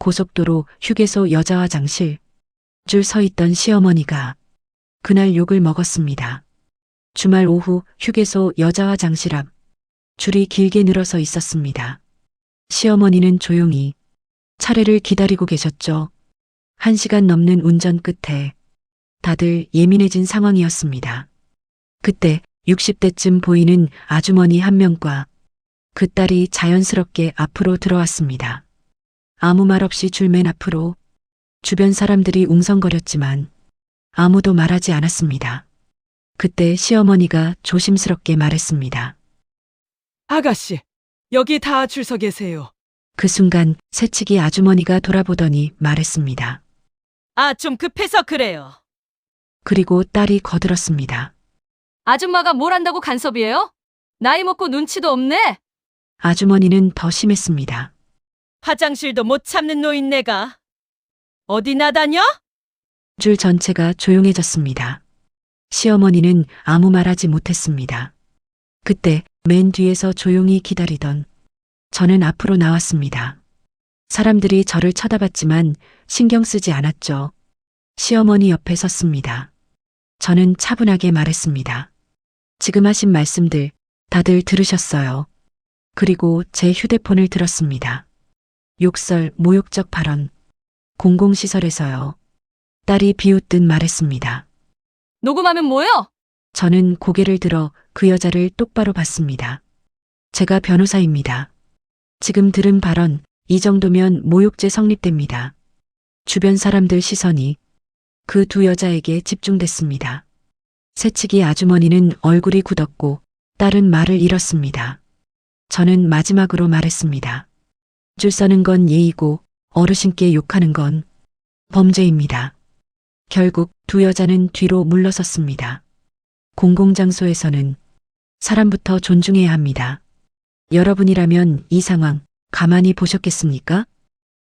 고속도로 휴게소 여자 화장실 줄 서 있던 시어머니가 그날 욕을 먹었습니다. 주말 오후 휴게소 여자 화장실 앞 줄이 길게 늘어서 있었습니다. 시어머니는 조용히 차례를 기다리고 계셨죠. 한 시간 넘는 운전 끝에 다들 예민해진 상황이었습니다. 그때 60대쯤 보이는 아주머니 한 명과 그 딸이 자연스럽게 앞으로 들어왔습니다. 아무 말 없이 줄맨 앞으로 주변 사람들이 웅성거렸지만 아무도 말하지 않았습니다. 그때 시어머니가 조심스럽게 말했습니다. 아가씨, 여기 다 줄 서 계세요. 그 순간 새치기 아주머니가 돌아보더니 말했습니다. 아, 좀 급해서 그래요. 그리고 딸이 거들었습니다. 아줌마가 뭘 한다고 간섭이에요? 나이 먹고 눈치도 없네? 아주머니는 더 심했습니다. 화장실도 못 참는 노인네가. 어디 나다녀? 줄 전체가 조용해졌습니다. 시어머니는 아무 말하지 못했습니다. 그때 맨 뒤에서 조용히 기다리던 저는 앞으로 나왔습니다. 사람들이 저를 쳐다봤지만 신경 쓰지 않았죠. 시어머니 옆에 섰습니다. 저는 차분하게 말했습니다. 지금 하신 말씀들 다들 들으셨어요. 그리고 제 휴대폰을 들었습니다. 욕설, 모욕적 발언, 공공시설에서요. 딸이 비웃듯 말했습니다. 녹음하면 뭐요? 저는 고개를 들어 그 여자를 똑바로 봤습니다. 제가 변호사입니다. 지금 들은 발언, 이 정도면 모욕죄 성립됩니다. 주변 사람들 시선이 그 두 여자에게 집중됐습니다. 새치기 아주머니는 얼굴이 굳었고 딸은 말을 잃었습니다. 저는 마지막으로 말했습니다. 줄 서는 건 예의고 어르신께 욕하는 건 범죄입니다. 결국 두 여자는 뒤로 물러섰습니다. 공공장소에서는 사람부터 존중해야 합니다. 여러분이라면 이 상황 가만히 보셨겠습니까?